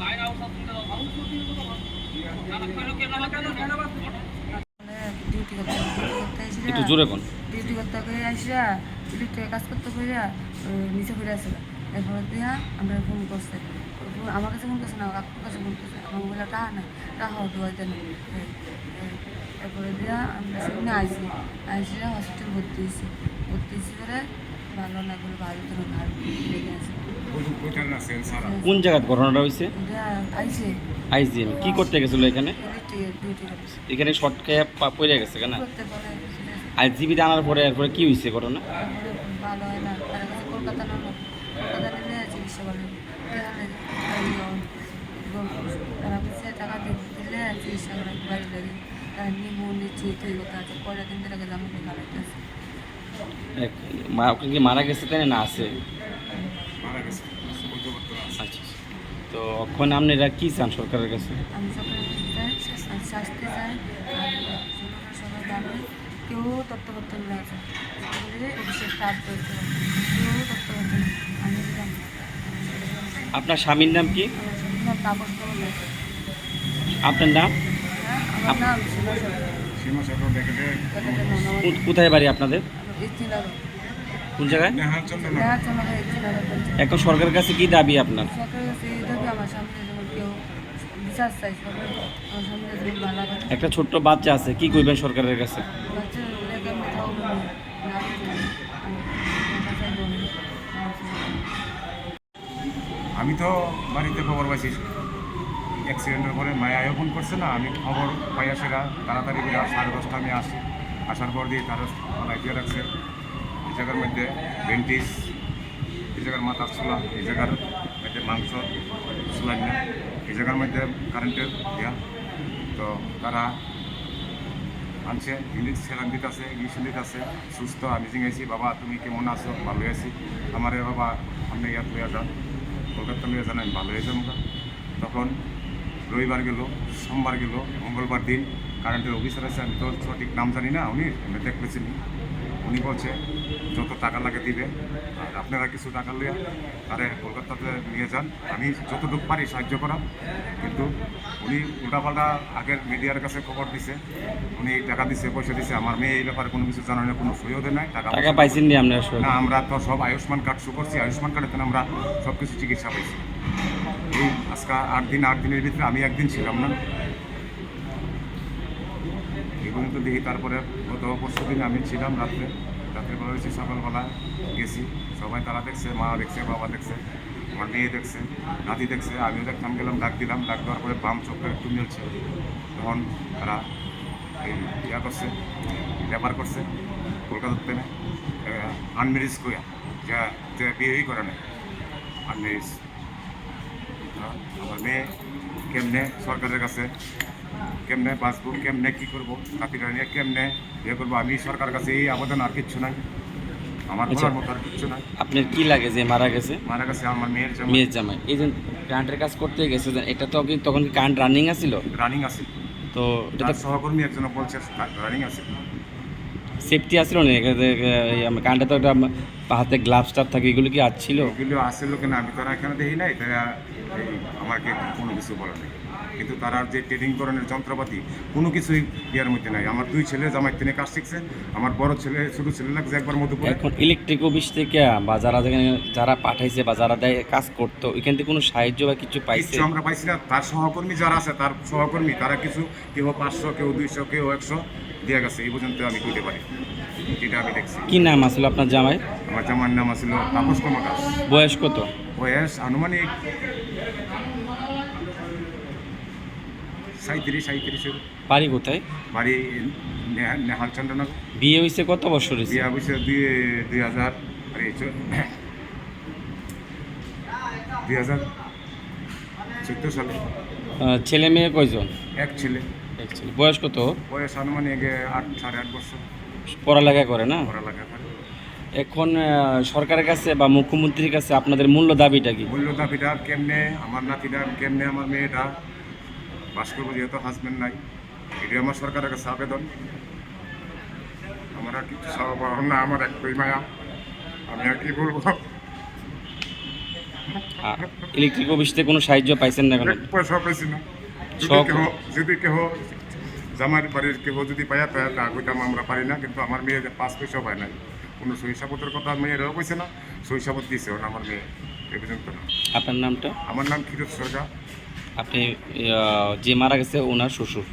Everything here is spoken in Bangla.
লাইন আউট একটু ডিউটি করতে করে আসিয়া ডিউটি কাজ করতে কইরা নিচে করে আসিলা। এরপর দিয়া আমরা ফোন করছে। আমার কাছে ফোন করছে না কাকুর কাছে ফোন করছে আমার বলে টাকা নাই টাকা হতো হয়তো না এরপরে দিয়া আমরা সেখানে আইসি আইসিরা হসপিটাল ভর্তি হয়েছি। ভর্তি হয়েছি করে ভালো না বলে ভালো তো ভালো লেগে আছে কোন জায়গায় ঘটনাটা হয়েছে? আইজিএম কি করতে গেছিল এখানে? এখানে শর্ট খেয়ে পড়ে গেছে কেন? আইজিবিতে আনার পরে এরপরে কি হয়েছে ঘটনা? ভালো হয় না। কলকাতা না কলকাতা চিকিৎসা করে তারা কাছে টাকা দিয়ে দিলে চিকিৎসা করে বাড়ি লাগে তারা কথা আছে কয়টা দিন মা- কি মারা গেছে তাই না আছে? আচ্ছা তো এখন আপনারা কি চান সরকারের কাছে? আমি সবাই জানে কেউ না কাজ করতে কেউ আমি আপনার স্বামীর নাম কি? আপনার নাম কোথায় বাড়ি আপনাদের কোন জায়গায় এখন সরকারের কাছে কি দাবি আপনার একটা ছোট্ট বাচ্চা আছে কি করবেন সরকারের কাছে আমি তো বাড়িতে খবর পাইছি অ্যাক্সিডেন্টের পরে মায়া ফোন করছে না, আমি খবর পাই সেরা তাড়াতাড়ি করে সাড়ে দশটা আমি আসি। আসার পর দিয়ে তারা লাগিয়ে রাখছে। এই জায়গার মধ্যে বেন্টিস এই জায়গার মাথার ছোলা এই জায়গার মধ্যে মাংস ছোলা নিয়ে এই জায়গার মধ্যে কারেন্টের ইয়া। তো তারা আনছে ইংলিশ সেলান দিতেছে ইংলিশ দিতেছে, সুস্থ, আমি জিঙাইছি বাবা, তুমি কেমন আছো? ভালো আছি। আমারে বাবা, আপনি ইয়াত লইয়া যান। কলকাতা নিয়ে জানাই ভালো হয়েছে আমরা। তখন রবিবার গেল, সোমবার গেল, মঙ্গলবার দিন কারেন্টের অফিসার আছে, আমি তো সঠিক নাম জানি না, উনি দেখতেছি উনি বলছে যত টাকা লাগে দিবে আর আপনারা কিছু টাকা লইয়া তারে কলকাতাতে নিয়ে যান। আমি যতটুকু পারি সাহায্য করাম। কিন্তু উনি উল্টাপাল্টা আগের মিডিয়ার কাছে খবর দিছে। উনি টাকা দিছে পয়সা দিছে। আমার মেয়ে এই ব্যাপারে কোনো কিছু জানে না কোনো সইও দেয় নাই। টাকা টাকা পাইছেন নি আপনার না আমরা তো সব আয়ুষ্মান কার্ড শু করছি। আয়ুষ্মান কার্ডেতে আমরা সব কিছু চিকিৎসা পাইছি। এই আজকে আট দিন আট দিনের ভিতরে আমি একদিন ছিলাম না। এই পর্যন্ত দেখি তারপরে গত পরশু দিন আমি ছিলাম রাত্রে। রাত্রে বেলা হয়েছি সকালবেলা গেছি। সবাই তারা দেখছে মা দেখছে, বাবা দেখছে, আমার মেয়ে দেখছে, নাতি দেখছে। আমিও দেখলাম গেলাম, ডাক দিলাম। ডাক দেওয়ার পরে বাম চোখটা একটু মিলছে। তখন তারা এই ইয়া করছে ব্যাপার করছে, কলকাতার কলকাতাতে আনমেরিজ কইয়া যা, যে বিয়েই করে না আনমেরিজ আমার মেয়ে কেমনে সরকারের কাছে কেমনে বাঁচবো কেমনে কী করব নাতিটা নিয়ে কেমনে ইয়ে করব আমি সরকারের কাছে এই আবেদন আর কিচ্ছু নাই। আমার আচ্ছা। বলার মতো আর কিচ্ছু নাই। আপনার কি লাগে যে মারা গেছে? মারা গেছে আমার মেয়ের জন্য মেয়ের জামাই। এই যে কারেন্টের কাজ করতে গেছে এটা তো কি তখন কারেন্ট রানিং আছিল? রানিং আছে তো এটা সহকর্মী একজন বলছে রানিং আছে সেফটি আসছিল না কারেন্টে তো একটা হাতে গ্লাভস টাপ থাকে এগুলো কি আর ছিল? এগুলো আসে লোকে না আমি তারা এখানে দেখি নাই এই আমাকে কোনো কিছু বলে নাই। কিন্তু তারা যে ট্রেডিং করানোর যন্ত্রপাতি কোনো কিছুই ইয়ার মধ্যে নাই। আমার দুই ছেলে জামাই তিনে কাজ শিখছে আমার বড় ছেলে ছোট ছেলে লাগছে একবার করে এখন ইলেকট্রিক অফিস থেকে বা যারা যেখানে যারা পাঠাইছে বা যারা দেয় কাজ করতো ওইখান থেকে কোনো সাহায্য বা কিছু পাইছে? আমরা পাইছি না। তার সহকর্মী যারা আছে তার সহকর্মী তারা কিছু কেউ পাঁচশো কেউ দুইশো কেউ একশো দিয়ে গেছে। এই পর্যন্ত আমি কইতে পারি। এটা আমি দেখছি। কি নাম আসলে আপনার জামাই? আমার জামার নাম আছিল তাপস কর্মকার বয়স কত? বয়স আনুমানিক সাঁত্রিশ সাঁত্রিশের বাড়ি কোথায়? বাড়ি নেহা- চন্দ্রনগর বিয়ে হয়েছে কত বছর হয়েছে? বিয়া বসে দুই দুই হাজার আরে দুই হাজার চোদ্দ সালে। ছেলে মেয়ে কয়জন? এক ছেলে। এক ছেলে। বয়স কত? বয়স আনুমানিক আট সাড়ে আট বছর। পড়ালেখা করে না? পড়ালেখা করে। এখন সরকারের কাছে বা মুখ্যমন্ত্রীর কাছে আপনাদের মূল্য দাবিটা কি? মূল্য দাবিটা কেমনে? আমার নাতিটা কেমনে? আমার মেয়েটা? বাস করব যেহেতু হাজব্যান্ড নাই এটাই আমার সরকারের কাছে আবেদন। আমার আর কিছু চাওয়া না আমার একটাই মায়া। আমি আর কি বলব? ইলেকট্রিক অফিস থেকে কোনো সাহায্য পাইছেন না এক পয়সা পেয়েছি না। যদি কেহ যদি কেহ জামাইয়ের বাড়ির কেউ যদি পায় তা তা আমরা পারি না কিন্তু আমার মেয়ে পাঁচ পয়সাও পায় নাই। কোনো শৈশাপতের কথা মেয়েরাও কইছে না শৈশাপত ওটা আমার মেয়ে। এ পর্যন্ত না। আপনার নামটা? আমার নাম ক্ষীরত সরকার। আপনি যে মারা গেছে ওনার শ্বশুর।